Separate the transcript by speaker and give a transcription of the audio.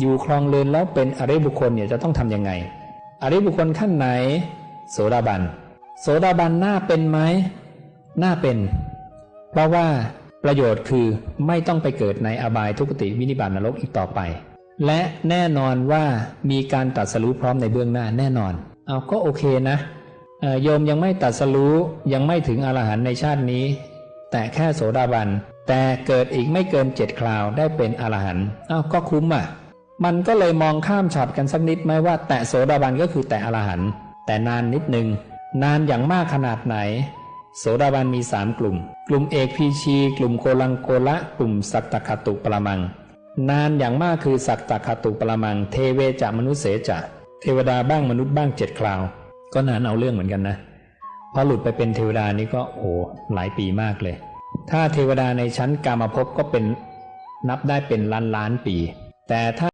Speaker 1: อยู่ครองเรือนแล้วเป็นอริบุคคลเนี่ยจะต้องทำยังไง อริบุคคลขั้นไหน โสดาบัน โสดาบันหน้าเป็นไหมหน้าเป็น เพราะว่าประโยชน์คือไม่ต้องไปเกิดในอบายทุกติวินิบาตนรกอีกต่อไป และแน่นอนว่ามีการตัดสรู้พร้อมในเบื้องหน้าแน่นอน เอาก็โอเคนะโยมยังไม่ตัดสรู้ยังไม่ถึงอรหันต์ในชาตินี้ แต่แค่โสดาบัน แต่เกิดอีกไม่เกินเจ็ดคราวได้เป็นอรหันต์อ้าวก็คุ้มอะ มันก็เลยมองข้ามช็อตกันสักนิดไหมว่า แตะโสดาบันก็คือแตะอรหันต์แต่นานนิดนึง นานอย่างมากขนาดไหน โสดาบันมีสามกลุ่ม กลุ่มเอกพีชี กลุ่มโกลังโกละ กลุ่มสัตตคตุปรมัง นานอย่างมากคือสัตตคตุปรมัง เทเวจะมนุษเสจะเทวดาบ้างมนุษย์บ้างเจ็ดคราว ก็นานเอาเรื่องเหมือนกันนะพอหลุดไปเป็นเทวดานี่ก็โอ้หลายปีมากเลย ถ้าเทวดาในชั้นกามภพก็เป็นนับได้เป็นล้านล้านปี แต่ถ้า